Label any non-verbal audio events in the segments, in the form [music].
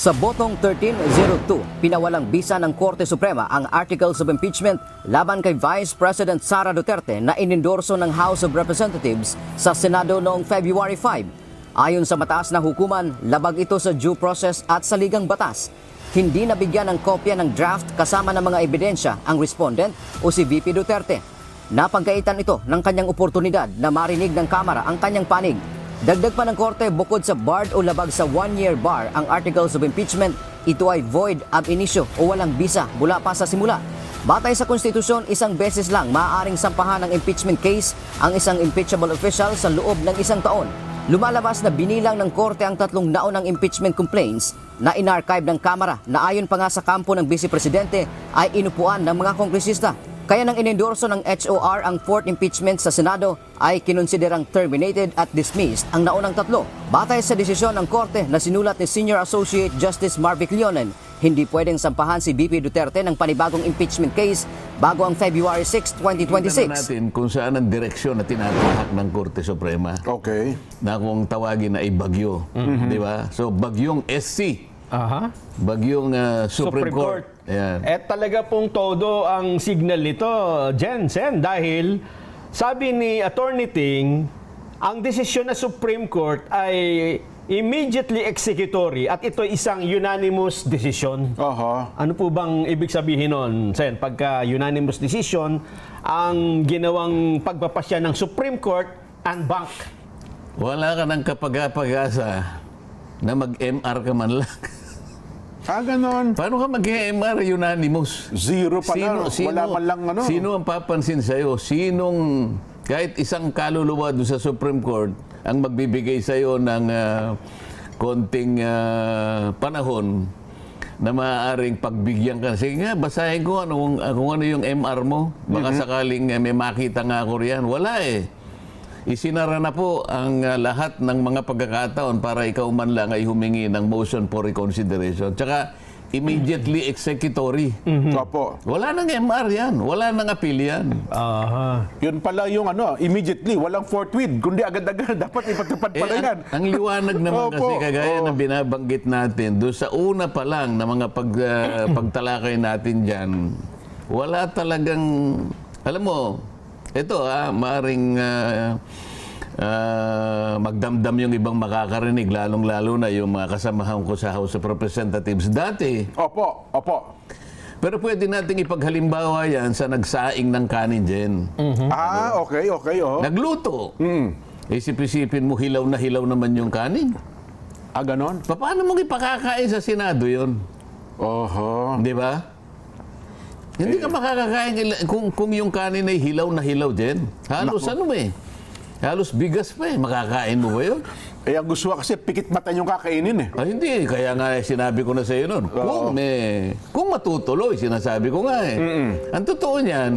Sa botong 1302, pinawalang bisa ng Korte Suprema ang Articles of Impeachment laban kay Vice President Sara Duterte na inendorso ng House of Representatives sa Senado noong February 5. Ayon sa mataas na hukuman, labag ito sa due process at sa ligang batas. Hindi nabigyan ng kopya ng draft kasama ng mga ebidensya ang respondent o si VP Duterte. Napagkaitan ito ng kanyang oportunidad na marinig ng Kamara ang kanyang panig Dagdag pa ng korte, bukod sa barred o labag sa one-year bar ang articles of impeachment, ito ay void ab initio o walang bisa mula pa sa simula. Batay sa konstitusyon, isang beses lang maaaring sampahan ng impeachment case ang isang impeachable official sa loob ng isang taon. Lumalabas na binilang ng korte ang tatlong naunang impeachment complaints na inarchive ng Kamara na ayon pa nga sa kampo ng Vice Presidente ay inupuan ng mga kongresista. Kaya nang inendorso ng HOR ang fourth impeachment sa Senado ay kinonsiderang terminated at dismissed ang naunang tatlo. Batay sa desisyon ng korte na sinulat ni Senior Associate Justice Marvick Leonen, hindi pwedeng sampahan si BP Duterte ng panibagong impeachment case bago ang February 6, Tingnan 2026. natin kung saan ang direksyon na tinatahak ng Korte Suprema Okay. na kung tawagin na ay bagyo. Di ba? So, bagyong SC. Aha. Bagyong ah, Supreme, Court. Ayan. Eh talaga pong todo ang signal nito, Jensen, dahil sabi ni Attorney Ting, ang desisyon ng Supreme Court ay immediately executory at ito ay isang unanimous decision. Aha. Ano po bang ibig sabihin nun, Sen? Pagka unanimous decision, ang ginawang pagpapasya ng Supreme Court unbank. Wala ka ng kapag-pag-asa na mag-MR ka man lang. [laughs] Ah, ganon. Paano ka mag-MR unanimous? Zero pa na. Wala man lang ano. Sino ang papansin sa'yo? Sinong, kahit isang kaluluwa doon sa Supreme Court, ang magbibigay sa'yo ng ah, konting ah, panahon na maaaring pagbigyan ka. Sige nga, basahin ko anong, kung ano yung MR mo. Baka sakaling eh, may makita nga ako riyan. Wala eh. Isinara na po ang ah, lahat ng mga pagkakataon para ikaw man lang ay humingi ng motion for reconsideration. Tsaka immediately executory. Opo. Wala nang MR yan. Wala nang appeal yan. Aha. Yun pala yung ano, immediately, walang forthwith. Kundi agad-agad, [laughs] dapat ipatupad Eh, pala yan. ang, ang liwanag naman Opo, kasi kagaya oo. ng binabanggit natin, doon sa una pa lang na mga pag, ah, [clears throat] pagtalakay natin dyan, wala talagang, alam mo, ito ah, maring ah, ah, magdamdam yung ibang makakarinig, lalong-lalo na yung mga kasamahan ko sa House of Representatives. Dati, Opo, opo. pero pwede nating ipaghalimbawa yan sa nagsaing ng kanin dyan. Ah, okay, okay, oh. Nagluto. Mm. Isip-isipin mo, hilaw na hilaw naman yung kanin. Ah, ganon? Pa- Paano mong ipakakain sa Senado yon? Oho. Di ba? Hindi ka makakakain kung, kung yung kanin ay hilaw na hilaw din. Halos ano eh. Halos bigas pa eh. Makakain mo ba yun? Eh, ang gusto kasi pikit mata yung kakainin eh. Ah, hindi. Kaya nga eh, sinabi ko na sa iyo noon. Kung, may, kung matutuloy, sinasabi ko nga eh. Ang totoo niyan,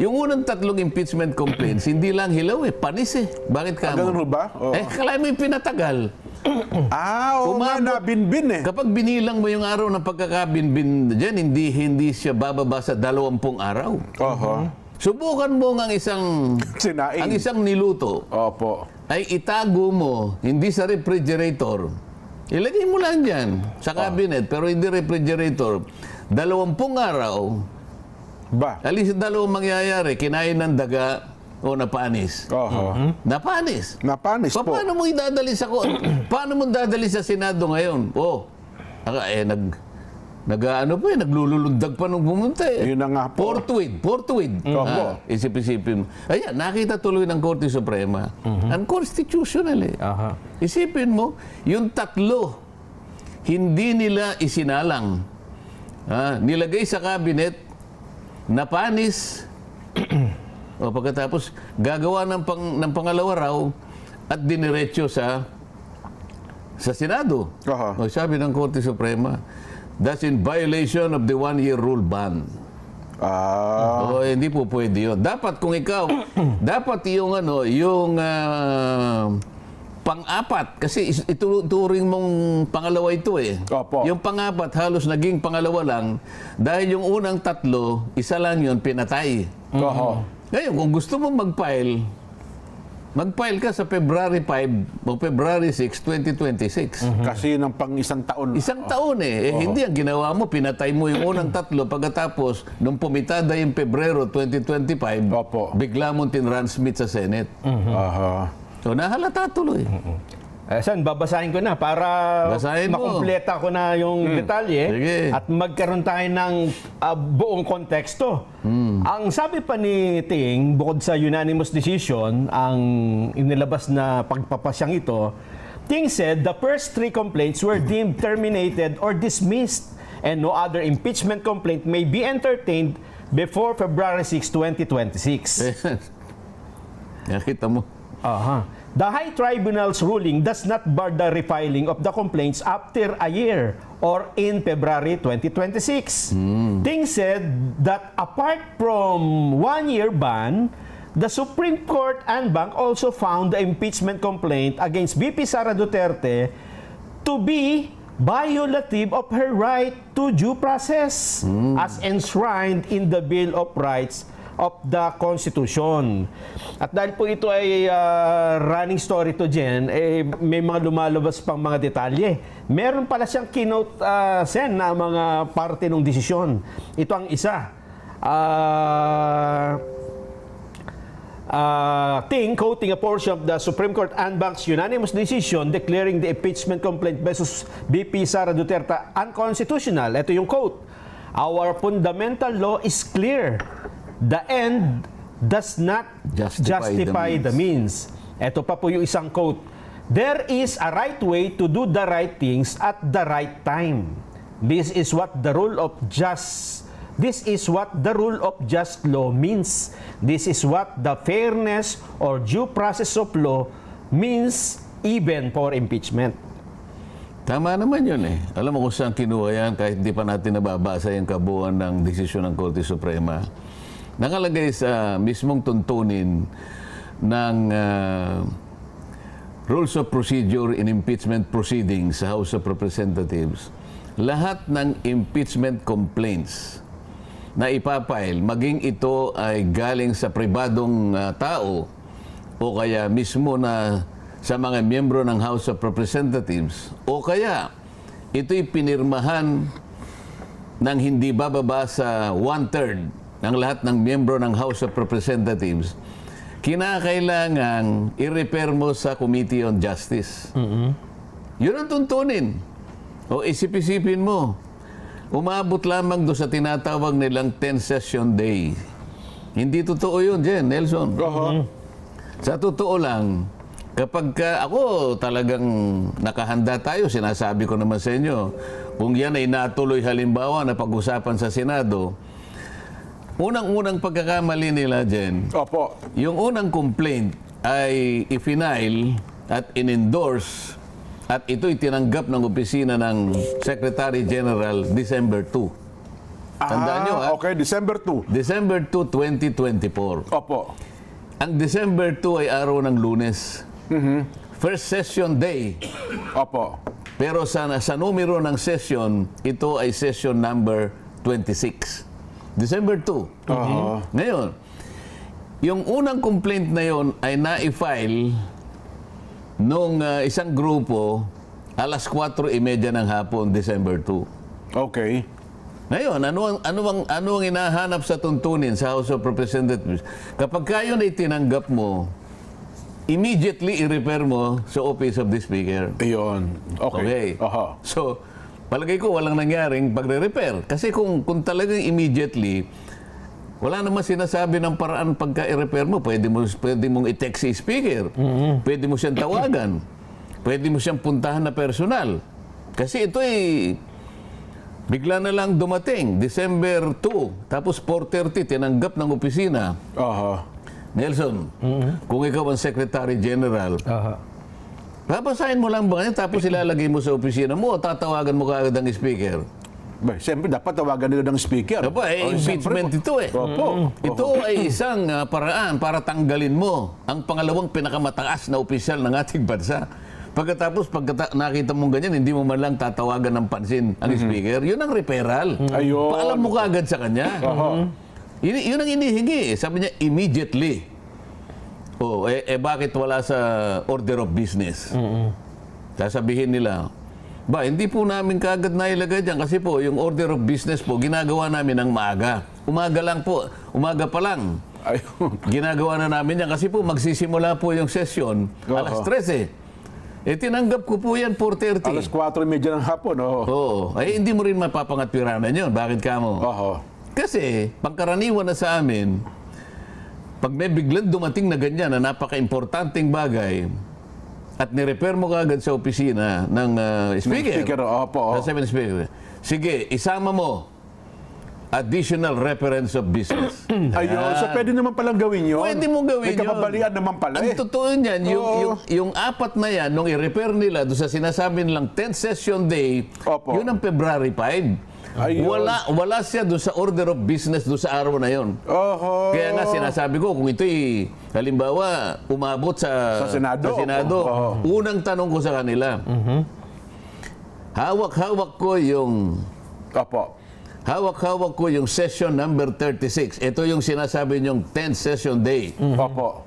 yung unang tatlong impeachment complaints, hindi lang hilaw eh, panis eh. Bakit ka Ah, ganun ho ba? Oo. Eh, kala mo yung pinatagal. [clears throat] Ah, oo nga, Umabot- nabinbin eh. Kapag binilang mo yung araw ng pagkakabinbin dyan, hindi, hindi siya bababa sa dalawampung araw. Oho. Subukan mo ang isang, [laughs] Sinaing. ang isang niluto Opo. ay itago mo, hindi sa refrigerator. Ilagay mo lang dyan sa cabinet, pero hindi refrigerator. Dalawampung araw, Ba? alis dalawang mangyayari, kinain ng daga o napanis. Oho. Napanis. Napanis Pa- po. Paano mo idadali sa ko? [clears throat] paano mo dadali sa Senado ngayon? Oh. Aka, eh nag nag-ano pa eh, naglululundag pa nung pumunta eh. Yun na nga po. Forthwith, forthwith. Opo. Ah, isip-isipin mo. Ayan, nakita tuloy ng Korte Suprema. Unconstitutional eh. Aha. Isipin mo, yung tatlo, hindi nila isinalang. Ah, nilagay sa cabinet, napanis, o pagkatapos gagawa ng, pang, ng pangalawa raw at diniretso sa sa Senado. Aha. O, sabi ng Korte Suprema, that's in violation of the one-year rule ban. Ah, Oo, hindi po pwede yun. Dapat kung ikaw, [clears throat] dapat yung ano, yung ah, pang-apat, kasi ituturing mong pangalawa ito eh. Opo. Yung pang-apat, halos naging pangalawa lang, dahil yung unang tatlo, isa lang yun, pinatay. oho. Ngayon, kung gusto mong mag-file, mag-file ka sa February 5 o February 6, 2026. Kasi yun ang pang isang taon. Isang taon eh. eh Hindi ang ginawa mo, pinatay mo yung unang tatlo pagkatapos nung pumitada yung Pebrero 2025, Opo. bigla mong tinransmit sa Senate. Aha. So nahalata tuloy. Eh, Sen, babasahin ko na para Basahin mo. makumpleta ko na yung detalye Sige. at magkaroon tayo ng ah, buong konteksto. Ang sabi pa ni Ting, bukod sa unanimous decision, ang inilabas na pagpapasyang ito, Ting said the first three complaints were [laughs] deemed terminated or dismissed and no other impeachment complaint may be entertained before February 6, 2026. Ayan. Nakita mo. Aha. The High Tribunal's ruling does not bar the refiling of the complaints after a year or in February 2026. Ting said that apart from one-year ban, the Supreme Court and Bank also found the impeachment complaint against VP Sara Duterte to be violative of her right to due process as enshrined in the Bill of Rights of the Constitution. At dahil po ito ay ah, running story to Jen, eh, may mga lumalabas pang mga detalye. Meron pala siyang keynote ah, sen na mga parte ng desisyon. Ito ang isa. Ah... Uh, Ting quoting a portion of the Supreme Court and Bank's unanimous decision declaring the impeachment complaint versus BP Sara Duterte unconstitutional. Ito yung quote. Our fundamental law is clear. The end does not Justify the justify, the, means. Ito pa po yung isang quote. There is a right way to do the right things at the right time. This is what the rule of just This is what the rule of just law means. This is what the fairness or due process of law means even for impeachment. Tama naman yun eh. Alam mo kung saan kinuha yan kahit di pa natin nababasa yung kabuuan ng desisyon ng Korte Suprema. Nakalagay sa mismong tuntunin ng ah, Rules of Procedure in Impeachment Proceedings sa House of Representatives. Lahat ng impeachment complaints na ipapile, maging ito ay galing sa pribadong ah, tao o kaya mismo na sa mga miyembro ng House of Representatives o kaya ito'y pinirmahan ng hindi bababa sa one-third ng lahat ng miyembro ng House of Representatives, kinakailangan i-repair mo sa Committee on Justice. Yun ang tuntunin. O isip-isipin mo, umabot lamang do sa tinatawag nilang 10 session day. Hindi totoo yun, Jen, Nelson. Aha. Sa totoo lang, kapag ka, ako talagang nakahanda tayo, sinasabi ko naman sa inyo, kung yan ay natuloy halimbawa na pag-usapan sa Senado, unang-unang pagkakamali nila, Jen, Opo. yung unang complaint ay i-file at in-endorse at ito'y tinanggap ng opisina ng Secretary General December 2. Tandaan nyo, ha? Ah, Okay, December 2. December 2, 2024. Opo. Ang December 2 ay araw ng lunes. First session day. Opo. Pero sa, sa numero ng session, ito ay session number 26. December 2. Aha. Ngayon, yung unang complaint na yon ay na-file nung ah, isang grupo alas 4.30 ng hapon, December 2. Okay. Ngayon, ano ang, ano ang, ano ang inahanap sa tuntunin sa House of Representatives? Kapag kayo na itinanggap mo, immediately i-repair mo sa Office of the Speaker. Ayun. Okay. Okay. Aha. So, palagay ko walang nangyaring pagre-repair. Kasi kung, kung talagang immediately, wala naman sinasabi ng paraan pagka i-repair mo. Pwede mo, pwede mong i-text si speaker. Pwede mo siyang tawagan. Pwede mo siyang puntahan na personal. Kasi ito ay bigla na lang dumating. December 2. Tapos 4.30, tinanggap ng opisina. Aha. Nelson, kung ikaw ang Secretary General, Aha. Babasahin mo lang ba yan tapos ilalagay mo sa opisina mo o tatawagan mo kaagad ang speaker? Ba, siyempre, dapat tawagan nila ng speaker. Aba, eh, Oh, impeachment siyempre. ito eh. Opo. Ito ay isang ah, paraan para tanggalin mo ang pangalawang pinakamataas na opisyal ng ating bansa. Pagkatapos, pag nakita mong ganyan, hindi mo man lang tatawagan ng pansin ang speaker, yun ang referral. Ayun. Paalam mo kaagad sa kanya. Aha. Yun, yun ang inihingi. eh. Sabi niya, immediately. Oh, eh, eh bakit wala sa order of business? Sasabihin nila, ba, hindi po namin kagad nailagay dyan kasi po yung order of business po, ginagawa namin ng maaga. Umaga lang po, umaga pa lang. Ayun. [laughs] Ginagawa na namin yan kasi po magsisimula po yung session alas Oo. 13 eh. tinanggap ko po yan 4.30. Alas 4.30 ng hapon, oo. Oo. Ay, hindi mo rin mapapangatpiranan yun. Bakit ka mo? Oo. Kasi, pangkaraniwan na sa amin, pag may biglang dumating na ganyan na napaka-importanting bagay, at nirepair mo kagad sa opisina ng uh, speaker, speaker, opo, oo. Sasabihin ng speaker, sige, isama mo additional reference of business. [clears throat] Ayun. So, pwede naman palang gawin yun. Pwede mo gawin May yun. kapabalian naman pala Ang eh. totoo niyan, yung, Oo. yung, yung apat na yan, nung i-repair nila doon sa sinasabi nilang 10th session day, Opo. yun ang February 5. Ayun. Wala, wala siya doon sa order of business doon sa araw na yon. Oho. Kaya nga sinasabi ko, kung ito'y halimbawa umabot sa, Sa Senado. sa Senado, Oo. unang tanong ko sa kanila, hawak-hawak ko yung Opo. hawak-hawak ko yung session number 36. Ito yung sinasabi niyong 10th session day. Opo.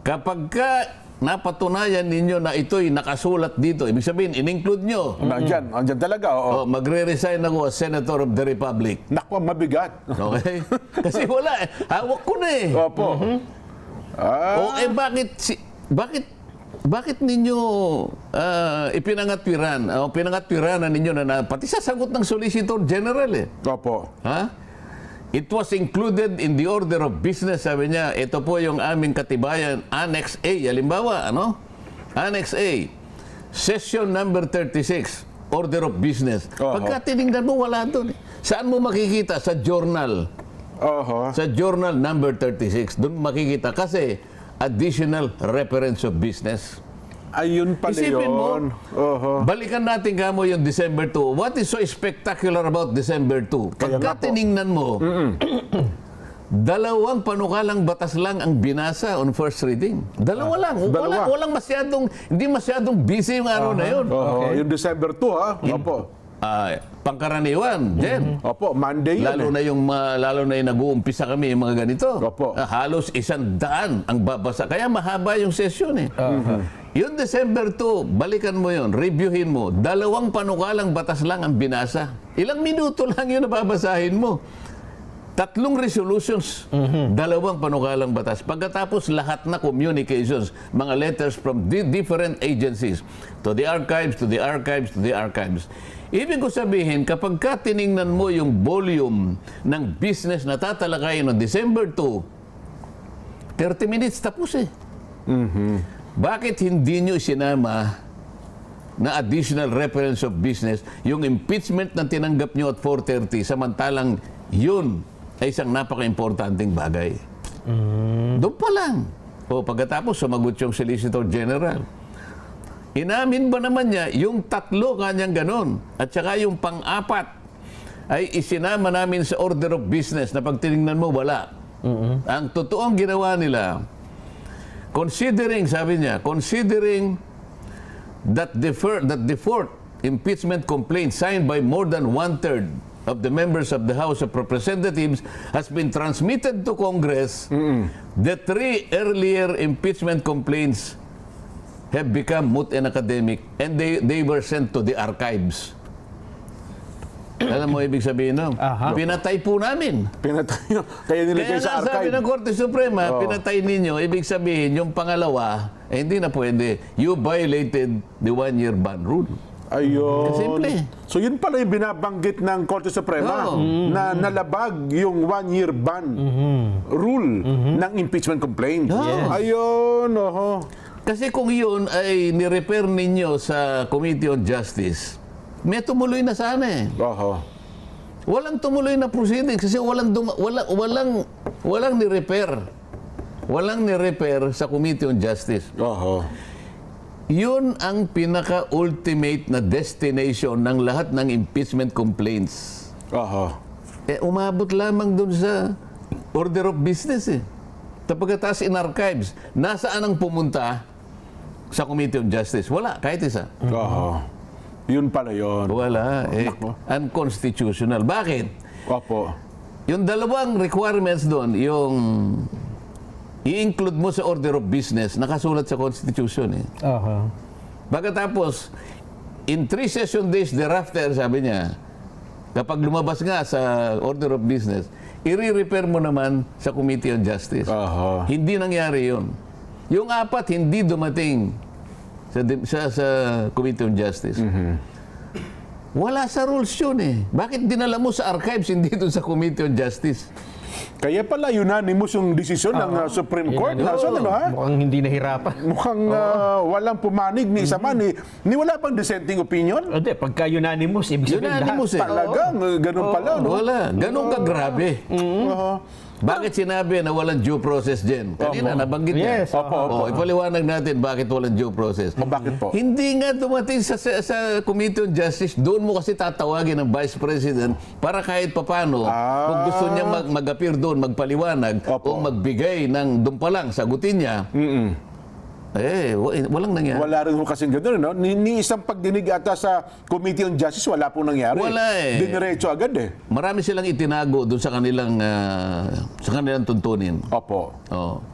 Kapag ka napatunayan ninyo na ito'y nakasulat dito, ibig sabihin, in-include nyo, Nandyan. Nandyan talaga, oo. oh, magre-resign ako as Senator of the Republic. Naku, mabigat. Okay? [laughs] Kasi wala eh. Hawak ko na eh. Opo. Ah, O eh bakit si bakit bakit ninyo ah, ipinangatwiran o pinangatwiranan ninyo na, na pati sa sagot ng Solicitor General eh. opo. Ha? It was included in the order of business, sabi niya. Ito po yung aming katibayan, Annex A. Halimbawa, ano? Annex A. Session number 36, order of business. Oo. Pagka tinignan mo, wala doon. eh. Saan mo makikita? Sa journal. Oho. Sa journal number 36. Doon makikita. Kasi additional reference of business. Ayun pala Isipin mo, yun. Oho. Balikan natin ka mo yung December 2. What is so spectacular about December 2? Kaya nga Pagka tiningnan mo, [clears throat] dalawang panukalang batas lang ang binasa on first reading. Dalawa lang. Wala, Ah, dalawa. walang masyadong, hindi masyadong busy yung araw na yun. Oho. Yung December 2, ha? Opo. Ah, pangkaraniwan, Jen. Opo, Monday yun Lalo eh. na yung ma- lalo na yung nag-uumpisa kami yung mga ganito. Opo. Ah, halos isang daan ang babasa. Kaya mahaba yung session eh. Yung December 2, balikan mo yun, reviewin mo. Dalawang panukalang batas lang ang binasa. Ilang minuto lang yun na babasahin mo. Tatlong resolutions, dalawang panukalang batas. Pagkatapos lahat na communications, mga letters from di- different agencies, to the archives, to the archives, to the archives. Ibig ko sabihin, kapag ka tiningnan mo yung volume ng business na tatalakayin no December 2, 30 minutes tapos eh. Bakit hindi nyo sinama na additional reference of business yung impeachment na tinanggap nyo at 4.30 samantalang yun ay isang napaka-importanting bagay. Doon pa lang. O pagkatapos sumagot yung Solicitor General. Inamin ba naman niya yung tatlo kanyang ganon at saka yung pang-apat ay isinama namin sa order of business na pag tinignan mo wala. Ang totoong ginawa nila, considering, sabi niya, considering that the, fir- that the fourth impeachment complaint signed by more than one-third of the members of the House of Representatives has been transmitted to Congress, the three earlier impeachment complaints have become moot and academic and they, they were sent to the archives. Alam mo ibig sabihin no? Aha. Pinatay po namin. Pinatay nyo. Kaya nilagay Kaya sa nga sabi archive. ng Korte Suprema, Oo. pinatay ninyo, ibig sabihin, yung pangalawa, eh, hindi na pwede. You violated the one-year ban rule. Ayun. Simple. So yun pala yung binabanggit ng Korte Suprema Oo. na nalabag yung one-year ban rule ng impeachment complaint. Yes. Ayun, oho. Kasi kung yun ay nirepair ninyo sa Committee on Justice, may tumuloy na sana eh. Oho. Walang tumuloy na proceedings kasi walang, duma- walang, walang, walang ni-repair. Walang ni-repair sa Committee on Justice. Oho. Yun ang pinaka-ultimate na destination ng lahat ng impeachment complaints. Oho. Eh, umabot lamang dun sa order of business eh. Tapagkatas in archives, nasaan ang pumunta sa Committee on Justice? Wala, kahit isa. Oho. Yun pala yun. Wala. Eh, unconstitutional. Bakit? Opo. Yung dalawang requirements doon, yung i-include mo sa order of business, nakasulat sa Constitution eh. Aha. Pagkatapos, in three session days thereafter, sabi niya, kapag lumabas nga sa order of business, i-repair mo naman sa Committee on Justice. Aha. Hindi nangyari yun. Yung apat, hindi dumating sa, sa, sa Committee on Justice. Wala sa rules yun eh. Bakit dinala mo sa archives, [laughs] hindi doon sa Committee on Justice? Kaya pala unanimous yung desisyon ng uh, Supreme Court. Yan, Nasaan ano ha? Mukhang hindi nahirapan. Mukhang uh, walang pumanig ni isa man, ni, ni wala pang dissenting opinion. Hindi, pagka unanimous, ibig sabihin Unanimous eh. lahat. Talagang, uh, ganun pala, no? Wala. Ganun ka grabe. Bakit sinabi na walang due process din? Kanina, nabanggit niya. Yes, opo, opo. Oh, ipaliwanag natin bakit walang due process. O, bakit po? Hindi nga dumating sa, sa, sa Committee on Justice, doon mo kasi tatawagin ng Vice President para kahit papano, Ah. kung gusto niya mag, mag-appear doon, magpaliwanag, Opo. o magbigay ng doon pa lang, sagutin niya, eh, wa- walang nangyari. Wala rin ho kasing ganun, no? Ni, ni isang pagdinig ata sa Committee on Justice, wala pong nangyari. Wala eh. Diniretso agad eh. Marami silang itinago doon sa kanilang, ah, sa kanilang tuntunin. Opo. Oh.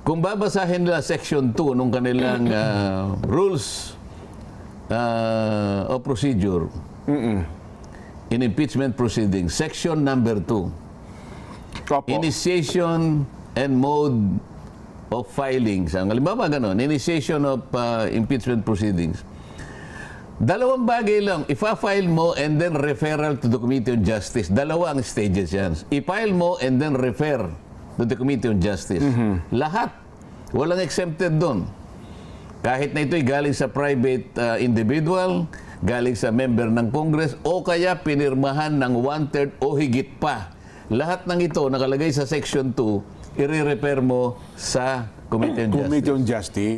Kung babasahin nila section 2 nung kanilang ah, [clears throat] rules ah, of procedure in impeachment proceedings, section number 2, Opo. initiation and mode of filings. Ang halimbawa ganun, initiation of ah, impeachment proceedings. Dalawang bagay lang, ifa-file mo and then referral to the Committee on Justice. Dalawa ang stages yan. I-file mo and then refer to the Committee on Justice. Lahat. Walang exempted doon. Kahit na ito'y galing sa private uh, individual, galing sa member ng Congress, o kaya pinirmahan ng one-third o higit pa. Lahat ng ito nakalagay sa Section 2, i-repair mo sa Committee on Justice. Committee on Justice.